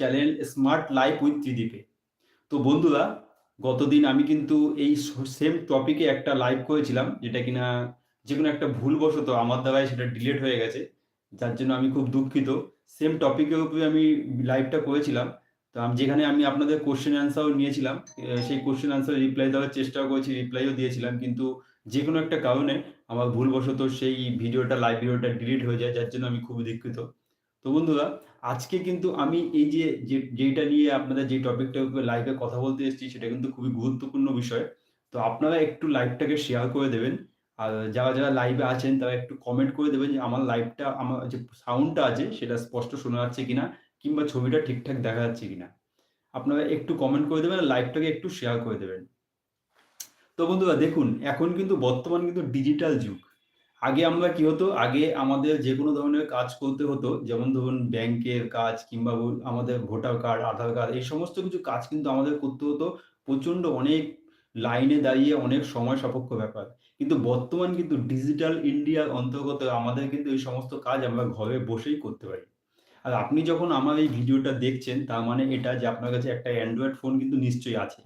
Channel smart life with ত্রিদীপে তো বন্ধুরা, গতদিন আমি কিন্তু এই সেম টপিকে একটা লাইভ করেছিলাম, যেটা কিনা যে কোনো একটা ভুলবশত আমার দ্বারাই সেটা ডিলিট হয়ে গেছে, যার জন্য আমি খুব দুঃখিত। সেম টপিকের উপরে আমি লাইভটা করেছিলাম। তো আমি যেখানে আমি আপনাদের কোশ্চেন অ্যান্সারও নিয়েছিলাম সেই কোশ্চেন অ্যান্সার রিপ্লাই দেওয়ার চেষ্টাও করেছি রিপ্লাইও দিয়েছিলাম, কিন্তু যে কোনো একটা কারণে আমার ভুলবশত সেই ভিডিওটা লাইভ ভিডিওটা ডিলিট হয়ে যায়, যার জন্য আমি খুব দুঃখিত। তো বন্ধুরা আজকে কিন্তু আমি এই যে যেটা নিয়ে আপনাদের যে টপিকটা লাইভে কথা বলতে এসেছি, সেটা কিন্তু খুবই গুরুত্বপূর্ণ বিষয়। তো আপনারা একটু লাইভটাকে শেয়ার করে দেবেন। আর যারা যারা লাইভে আছেন, তারা একটু কমেন্ট করে দেবেন যে, আমার লাইভটা আমার যে সাউন্ডটা আছে, সেটা স্পষ্ট শোনা যাচ্ছে কিনা, কিংবা ছবিটা ঠিকঠাক দেখা যাচ্ছে কিনা। আপনারা একটু কমেন্ট করে দেবেন আর লাইভটাকে একটু শেয়ার করে দেবেন। তো বন্ধুরা, দেখুন, এখন কিন্তু বর্তমান কিন্তু ডিজিটাল যুগ। আগে আমরা কি হতো? আগে আমাদের যে কোনো ধরনের কাজ করতে হতো, যেমন ধরুন ব্যাংকের কাজ কিংবা আমাদের ভোটার কার্ড, আধার কার্ড, এই সমস্ত কিছু কাজ কিন্তু আমাদের করতে হতো। প্রচণ্ড অনেক লাইনে দাঁড়িয়ে অনেক সময় সাপেক্ষ ব্যাপার। কিন্তু বর্তমান কিন্তু ডিজিটাল ইন্ডিয়ার অন্তর্গত আমাদের কিন্তু এই সমস্ত কাজ আমরা ঘরে বসেই করতে পারি। আর আপনি যখন আমার এই ভিডিওটা দেখছেন, তার মানে এটা যে আপনার কাছে একটা অ্যান্ড্রয়েড ফোন কিন্তু নিশ্চয়ই আছে।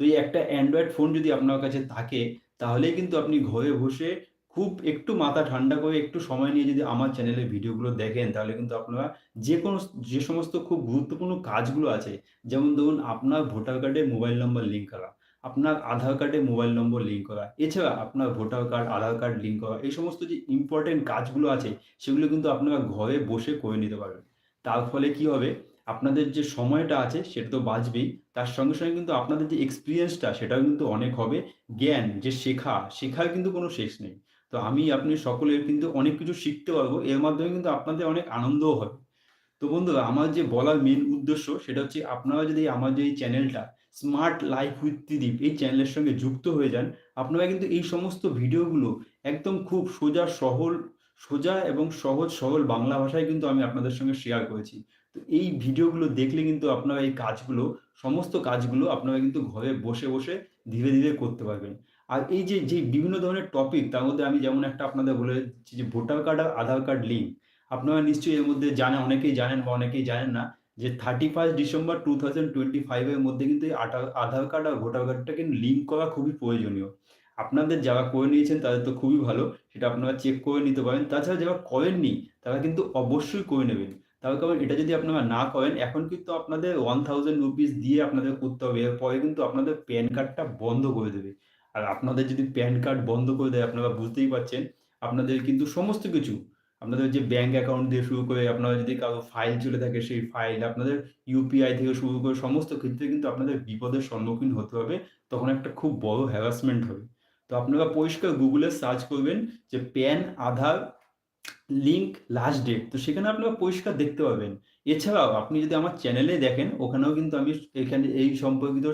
তো এই একটা অ্যান্ড্রয়েড ফোন যদি আপনার কাছে থাকে, তাহলেই কিন্তু আপনি ঘরে বসে খুব একটু মাথা ঠান্ডা করে একটু সময় নিয়ে যদি আমার চ্যানেলের ভিডিওগুলো দেখেন, তাহলে কিন্তু আপনারা যে কোনো যে সমস্ত খুব গুরুত্বপূর্ণ কাজগুলো আছে, যেমন ধরুন আপনার ভোটার কার্ডে মোবাইল নম্বর লিঙ্ক করা, আপনার আধার কার্ডে মোবাইল নম্বর লিঙ্ক করা, এছাড়া আপনার voter card Aadhaar card link করা, এই সমস্ত যে ইম্পর্টেন্ট কাজগুলো আছে, সেগুলো কিন্তু আপনারা ঘরে বসে করে নিতে পারবেন। তার ফলে কি হবে? আপনাদের যে সময়টা আছে, সেটা তো বাঁচবেই। তার সঙ্গে সঙ্গে কিন্তু আপনাদের যে এক্সপিরিয়েন্সটা সেটাও কিন্তু অনেক হবে। জ্ঞান যে শেখা, শেখার কিন্তু কোনো শেষ নেই। তো আমি আপনি সকলের কিন্তু অনেক কিছু শিখতে পারব। এর মাধ্যমে কিন্তু আপনাদের অনেক আনন্দও হবে তো বন্ধুরা, আমার যে বলার মেন উদ্দেশ্য সেটা হচ্ছে আপনারা যদি আমার যে এই চ্যানেলটা স্মার্ট লাইফ উইথ ত্রিদীপ এই চ্যানেলের সঙ্গে যুক্ত হয়ে যান, আপনারা কিন্তু এই সমস্ত ভিডিওগুলো একদম খুব সোজা, সহল, সোজা এবং সহজ, সরল বাংলা ভাষায় কিন্তু আমি আপনাদের সঙ্গে শেয়ার করেছি। তো এই ভিডিওগুলো দেখলে কিন্তু আপনারা এই কাজগুলো, সমস্ত কাজগুলো আপনারা কিন্তু ঘরে বসে বসে ধীরে ধীরে করতে পারবেন। আর এই যে যে বিভিন্ন ধরনের টপিক তার মধ্যে আমি যেমন একটা আপনাদের বলে যে ভোটার কার্ড আর আধার কার্ড লিঙ্ক আপনারা নিশ্চয়ই এর মধ্যে জানেন, অনেকেই জানেন বা অনেকেই জানেন না যে thirty first December two thousand twenty ফাইভের মধ্যে কিন্তু এই আধার কার্ড আর ভোটার কার্ডটাকে লিঙ্ক করা খুবই প্রয়োজনীয়। আপনাদের যারা করে নিয়েছেন, তাদের তো খুবই ভালো, সেটা আপনারা চেক করে নিতে পারেন। তাছাড়া যারা করেননি, তারা কিন্তু অবশ্যই করে নেবেন। তার কারণ এটা যদি আপনারা না করেন, এখন কিন্তু আপনাদের ওয়ান থাউজেন্ড রুপিস দিয়ে আপনাদের করতে হবে। এরপরে কিন্তু আপনাদের প্যান কার্ডটা বন্ধ করে দেবে। আর আপনাদের যদি প্যান কার্ড বন্ধ করে দেয়, আপনারা বুঝতেই পারছেন, আপনাদের কিন্তু সমস্ত কিছু, আপনাদের যে ব্যাংক অ্যাকাউন্ট দিয়ে শুরু করে, আপনারা যদি কারও ফাইল চলে থাকে, সেই ফাইল আপনাদের ইউপিআই থেকে শুরু করে সমস্ত ক্ষেত্রে কিন্তু আপনাদের বিপদের সম্মুখীন হতে হবে। তখন একটা খুব বড় হ্যারাসমেন্ট হবে। তো আপনারা পরিষ্কার গুগলে সার্চ করবেন যে PAN Aadhaar link last date তো সেখানে আপনারা পরিষ্কার দেখতে পাবেন। এছাড়াও আপনি যদি আমার চ্যানেলে দেখেন, ওখানেও কিন্তু আমি এখানে এই সম্পর্কিত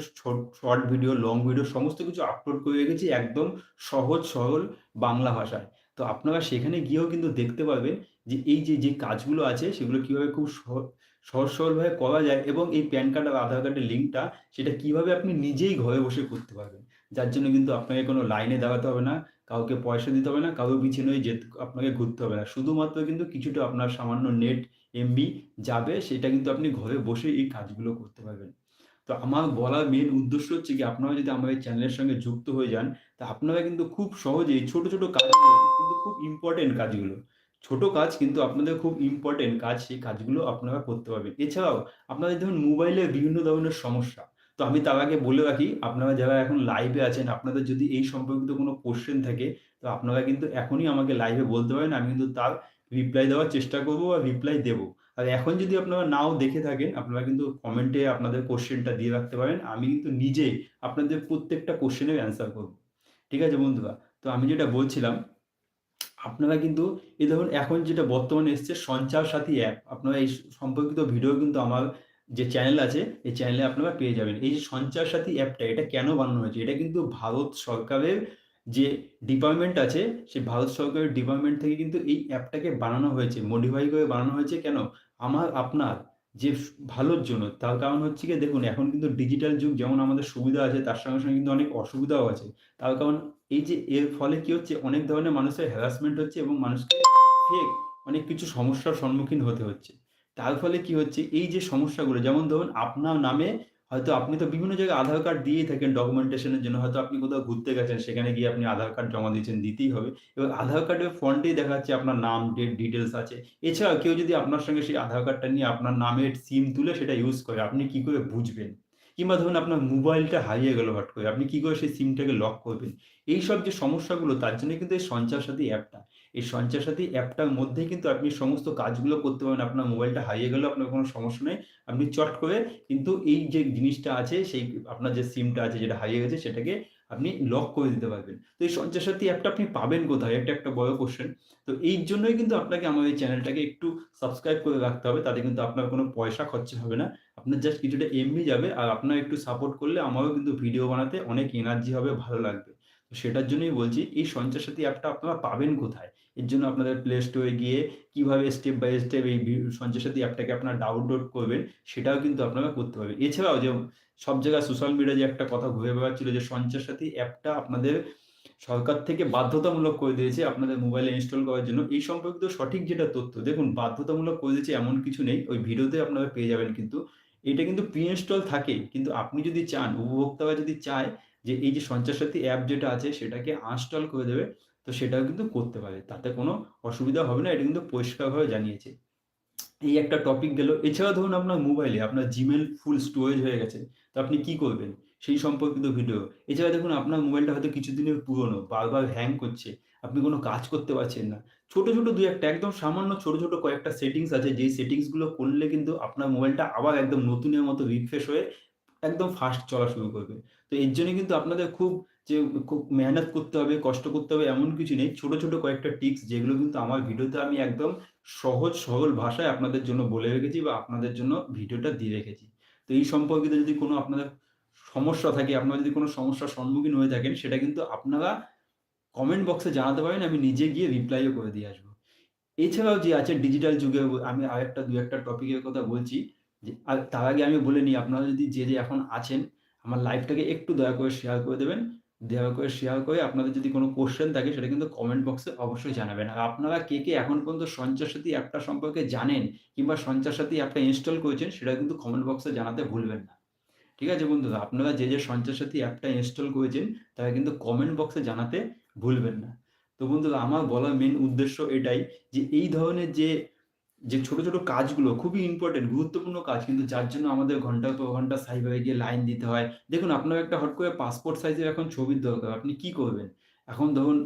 শর্ট ভিডিও লং ভিডিও সমস্ত কিছু আপলোড করে রেখেছি একদম সহজ, সরল বাংলা ভাষায়। তো আপনারা সেখানে গিয়েও কিন্তু দেখতে পারবেন যে এই যে যে কাজগুলো আছে, সেগুলো কীভাবে খুব সহ- সহজ, সরলভাবে করা যায় এবং এই প্যান কার্ড আর আধার কার্ডের লিঙ্কটা সেটা কীভাবে আপনি নিজেই ঘরে বসে করতে পারবেন। যার জন্য কিন্তু আপনাকে কোনো লাইনে দাঁড়াতে হবে না। কাউকে পয়সা দিতে হবে না, কারোর পিছনে যেতে আপনাকে ঘুরতে হবে না। শুধুমাত্র কিন্তু কিছুটা আপনার সামান্য নেট এমবি যাবে, সেটা কিন্তু আপনি ঘরে বসে এই কাজগুলো করতে পারবেন। তো আমার বলার মেন উদ্দেশ্য হচ্ছে কি, আপনারা যদি এই চ্যানেলের সঙ্গে যুক্ত হয়ে যান, তা আপনারা কিন্তু খুব সহজেই ছোট ছোট কাজগুলো, কিন্তু খুব ইম্পর্টেন্ট কাজগুলো, ছোট কাজ কিন্তু আপনাদের খুব ইম্পর্টেন্ট কাজ, সেই কাজগুলো আপনারা করতে পারবেন। এছাড়াও আপনাদের ধরুন মোবাইলের বিভিন্ন ধরনের সমস্যা তো আমি তার আগে বলে রাখি, আপনারা যারা এখন লাইভে আছেন, আপনাদের যদি এই সম্পর্কিত কোনো কোশ্চেন থাকে, তো আপনারা কিন্তু এখনই আমাকে লাইভে বলতে পারেন, আমি কিন্তু তার রিপ্লাই দেওয়ার চেষ্টা করব বা রিপ্লাই দেবো। আর এখন যদি আপনারা নাও দেখে থাকেন, আপনারা কিন্তু কমেন্টে আপনাদের কোশ্চেনটা দিয়ে রাখতে পারেন, আমি কিন্তু নিজেই আপনাদের প্রত্যেকটা কোশ্চেনের অ্যান্সার করব। ঠিক আছে বন্ধুরা? তো আমি যেটা বলছিলাম, আপনারা কিন্তু এই ধরুন এখন যেটা বর্তমানে এসছে সঞ্চার সাথী অ্যাপ আপনারা এই সম্পর্কিত ভিডিও কিন্তু আমার যে চ্যানেল আছে, এই চ্যানেলে আপনারা পেয়ে যাবেন। এই যে সঞ্চার সাথী অ্যাপটা এটা কেন বানানো হয়েছে? এটা কিন্তু ভারত সরকারের যে ডিপার্টমেন্ট আছে, সেই ভারত সরকারের ডিপার্টমেন্ট থেকে কিন্তু এই অ্যাপটাকে বানানো হয়েছে। মডিফাই করে বানানো হয়েছে কেন? আমার, আপনার যে ভালোর জন্য। তার কারণ হচ্ছে কি দেখুন, এখন কিন্তু ডিজিটাল যুগ, যেমন আমাদের সুবিধা আছে, তার সঙ্গে সঙ্গে কিন্তু অনেক অসুবিধাও আছে। তার কারণ এই যে এর ফলে কি হচ্ছে, অনেক ধরনের মানুষের হ্যারাসমেন্ট হচ্ছে এবং মানুষকে ফেক অনেক কিছু সমস্যার সম্মুখীন হতে হচ্ছে। তার ফলে কি হচ্ছে, এই যে সমস্যাগুলো, যেমন ধরুন আপনার নামে হয়তো আপনি তো বিভিন্ন জায়গায় আধার কার্ড দিয়েই থাকেন ডকুমেন্টেশনের জন্য, হয়তো আপনি কোথাও ঘুরতে গেছেন, সেখানে গিয়ে আপনি আধার কার্ড জমা দিয়েছেন, দিতেই হবে। এবার আধার কার্ডের ফন্টেই দেখা যাচ্ছে আপনার নাম ডেট ডিটেলস আছে। এছাড়াও কেউ যদি আপনার সঙ্গে সেই আধার কার্ডটা নিয়ে আপনার নামের সিম তুলে সেটা ইউজ করে, আপনি কি করে বুঝবেন? কিংবা ধরুন আপনার মোবাইলটা হারিয়ে গেল হট করে, আপনি কি করে সেই সিমটাকে লক করবেন? এই সব যে সমস্যাগুলো, তার জন্য কিন্তু এই সঞ্চার সাথী অ্যাপটা এই সঞ্চার সাথী অ্যাপটার মধ্যেই কিন্তু আপনি সমস্ত কাজগুলো করতে পারবেন। আপনার মোবাইলটা হারিয়ে গেলেও আপনার কোনো সমস্যা নেই। আপনি চট করে কিন্তু এই যে জিনিসটা আছে, সেই আপনার যে সিমটা আছে যেটা হারিয়ে গেছে, সেটাকে আপনি লক করে দিতে পারবেন। তো এই সঞ্চয় সাথী অ্যাপটা আপনি পাবেন কোথায়? এটা একটা বড় কোশ্চেন তো এই জন্যই কিন্তু আপনাকে আমার এই চ্যানেলটাকে একটু সাবস্ক্রাইব করে রাখতে হবে। তাতে কিন্তু আপনার কোনো পয়সা খরচা হবে না। আপনার জাস্ট কিছুটা এমনি যাবে আর আপনার একটু সাপোর্ট করলে আমারও কিন্তু ভিডিও বানাতে অনেক এনার্জি হবে, ভালো লাগবে। সেটার জন্যই বলছি, এই সঞ্চয় সাথী অ্যাপটা আপনারা পাবেন কোথায়? এর জন্য আপনাদের প্লে স্টোরে গিয়ে কীভাবে স্টেপ বাই স্টেপ এই সঞ্চয় সাথী অ্যাপটাকে আপনারা ডাউনলোড করবেন, সেটাও কিন্তু আপনারা করতে পারবেন। এছাড়াও যে সব জায়গায় সোশ্যাল মিডিয়ায় যে একটা কথা ঘুরে বেড়াচ্ছিল যে সঞ্চয় সাথী অ্যাপটা আপনাদের সরকার থেকে বাধ্যতামূলক করে দিয়েছে আপনাদের মোবাইলে ইনস্টল করার জন্য। এই সম্পর্কিত সঠিক যেটা তথ্য, দেখুন বাধ্যতামূলক করে দিয়েছে এমন কিছু নেই, ওই ভিডিওতে আপনারা পেয়ে যাবেন কিন্তু। এটা কিন্তু প্রি ইনস্টল থাকে, কিন্তু আপনি যদি চান, উপভোক্তারা যদি চায় যে এই যে সঞ্চয় সাথী অ্যাপ যেটা আছে, সেটাকে আনস্টল করে দেবে, তো সেটাও কিন্তু করতে পারে। তাতে কোনো অসুবিধা হবে না, এটা কিন্তু পরিষ্কারভাবে জানিয়েছে। এই একটা টপিক গেল। এছাড়া ধরুন আপনার মোবাইলে আপনার জিমেল ফুল স্টোরেজ হয়ে গেছে, তো আপনি কি করবেন? সেই সম্পর্কিত ভিডিও এছাড়া দেখুন, আপনার মোবাইলটা হয়তো কিছুদিনের পুরনো, বারবার হ্যাং করছে, আপনি কোনো কাজ করতে পারছেন না। ছোট ছোট দুই একটা, একদম সামান্য ছোট ছোট কয়েকটা সেটিংস আছে, যেই সেটিংসগুলো করলে কিন্তু আপনার মোবাইলটা আবার একদম নতুনের মতো রিফ্রেশ হয়ে একদম ফাস্ট চলা শুরু করবে। তো এর জন্য কিন্তু আপনাদের খুব যে খুব মেহনত করতে হবে, কষ্ট করতে হবে এমন কিছু নেই। ছোট ছোট কয়েকটা টিপস যেগুলো কিন্তু আমার ভিডিওতে আমি একদম সহজ, সরল ভাষায় আপনাদের জন্য বলে রেখেছি বা আপনাদের জন্য ভিডিওটা দিয়ে রেখেছি। তো এই সম্পর্কিত যদি কোনো আপনাদের সমস্যা থাকে, আপনারা যদি কোনো সমস্যার সম্মুখীন হয়ে থাকেন, সেটা কিন্তু আপনারা কমেন্ট বক্সে জানাতে পারেন, আমি নিজে গিয়ে রিপ্লাইও করে দিয়ে আসব। এছাড়াও যে আছে ডিজিটাল যুগে, আমি আরেকটা দু একটা টপিকের কথা বলছি। যে তার আগে আমি বলে নিই, আপনারা যদি যে যে এখন আছেন, আমার লাইভটাকে একটু দয়া করে শেয়ার করে দেবেন। দয়া করে শেয়ার করে আপনাদের যদি কোনো কোশ্চেন থাকে, সেটা কিন্তু কমেন্ট বক্সে অবশ্যই জানাবেন। আর আপনারা কে কে এখন পর্যন্ত সঞ্চার সাথী অ্যাপটা সম্পর্কে জানেন, কিংবা সঞ্চার সাথী অ্যাপটা ইনস্টল করেছেন, সেটা কিন্তু কমেন্ট বক্সে জানাতে ভুলবেন না। ঠিক আছে বন্ধুরা, আপনারা যে যে সঞ্চয় সাথী অ্যাপটা ইনস্টল করেছেন, তারা কিন্তু কমেন্ট বক্সে জানাতে ভুলবেন না। তো বন্ধুরা, আমার বলার মেন উদ্দেশ্য এটাই যে, এই ধরনের যে যে ছোট ছোট কাজগুলো খুবই ইম্পর্টেন্ট গুরুত্বপূর্ণ কাজ, কিন্তু যার জন্য আমাদের ঘণ্টার পর ঘণ্টা সাইবারে গিয়ে লাইন দিতে হয়। দেখুন, আপনার একটা হট করে পাসপোর্ট সাইজের এখন ছবির দরকার, আপনি কি করবেন? এখন ধরুন,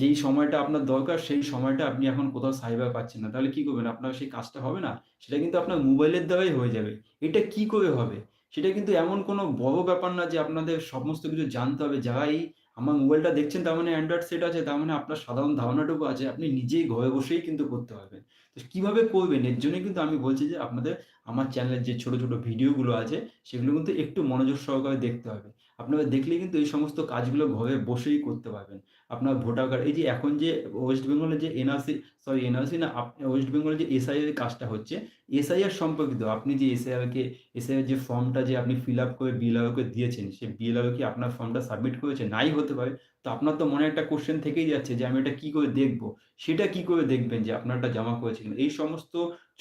যেই সময়টা আপনার দরকার, সেই সময়টা আপনি এখন কোথাও সাইবার পাচ্ছেন না, তাহলে কি করবেন? আপনার সেই কাজটা হবে না? সেটা কিন্তু আপনার মোবাইলের দ্বারাই হয়ে যাবে। এটা কি করে হবে? সেটা কিন্তু এমন কোনো বড় ব্যাপার না যে আপনাদের সমস্ত কিছু জানতে হবে। যারা এই আমার মোবাইলটা দেখছেন, তার মানে অ্যান্ড্রয়েড সেট আছে, তার মানে আপনার সাধারণ ধারণাটুকু আছে, আপনি নিজেই ঘরে বসেই কিন্তু করতে পারবেন। তো কীভাবে করবেন? এর জন্যই কিন্তু আমি বলছি যে, আপনাদের আমার চ্যানেলের যে ছোট ছোট ভিডিওগুলো আছে, সেগুলো কিন্তু একটু মনোযোগ সহকারে দেখতে হবে। আপনারা দেখলে কিন্তু এই সমস্ত কাজগুলো ঘরে বসেই করতে পারবেন। আপনার ভোটার কার্ড এই যে এখন যে ওয়েস্ট বেঙ্গলে যে এনআরসি সরি এনআরসি না ওয়েস্ট বেঙ্গলে যে এসআইআর কাজটা হচ্ছে এসআইআর সম্পর্কিত আপনি যে এসআইআরকে এসআইআর যে ফর্মটা যে আপনি ফিল আপ করে বিএলআরকে দিয়েছেন সেই বিএলআর কি আপনার ফর্মটা সাবমিট করেছে? নাই হতে পারে। তো আপনার তো মনে একটা কোশ্চেন থেকেই যাচ্ছে যে আমি এটা কি করে দেখব? সেটা কি করে দেখবেন যে আপনারটা জমা করেছিলেন এই সমস্ত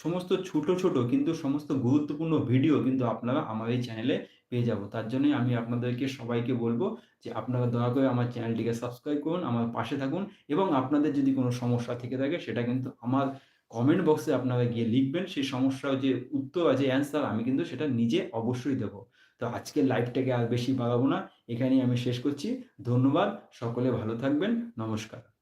সমস্ত ছোট ছোট, কিন্তু সমস্ত গুরুত্বপূর্ণ ভিডিও কিন্তু আপনারা আমার এই চ্যানেলে পেয়ে যাব। তার জন্যই আমি আপনাদেরকে সবাইকে বলব যে আপনারা দয়া করে আমার চ্যানেলটিকে সাবস্ক্রাইব করুন, আমার পাশে থাকুন এবং আপনাদের যদি কোনো সমস্যা থেকে থাকে সেটা কিন্তু আমার কমেন্ট বক্সে আপনারা গিয়ে লিখবেন। সেই সমস্যার যে উত্তর আছে অ্যান্সার আমি কিন্তু সেটা নিজে অবশ্যই দেবো। তো আজকের লাইভটাকে আর বেশি বাড়াবো না। এখানেই আমি শেষ করছি। ধন্যবাদ। সকলে ভালো থাকবেন। নমস্কার।